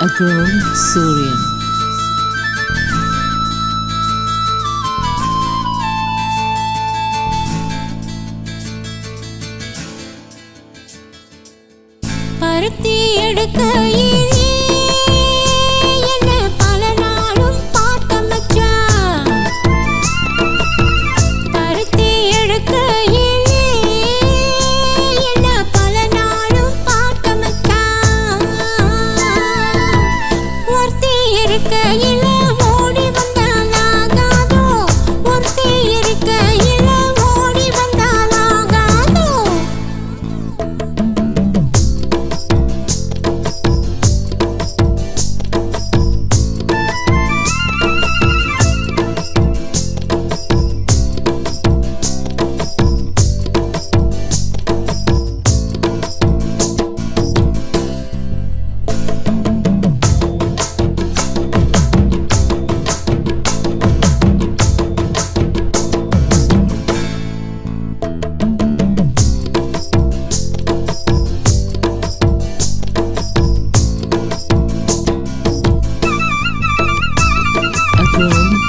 A Girl Surian. பருத்தி எடுக்க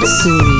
Sim.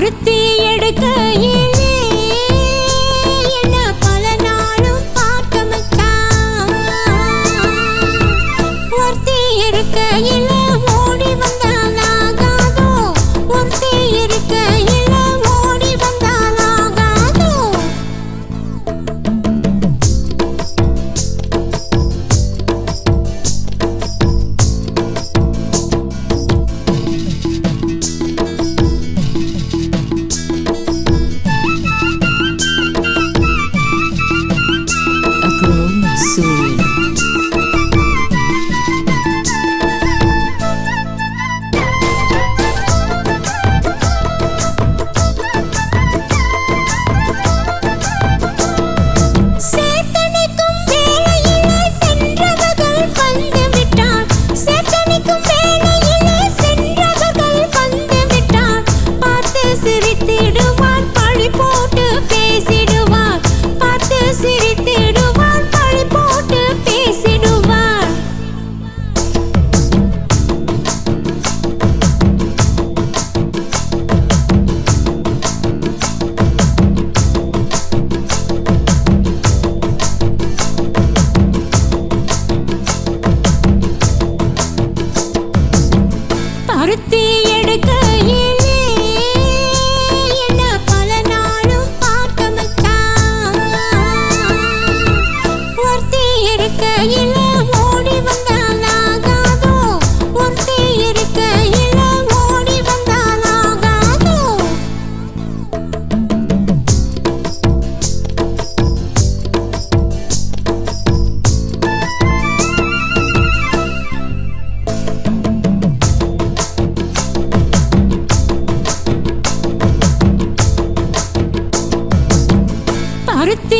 ஒருத்தி எடுக்க பருத்தி எடுக்க ஒருத்தி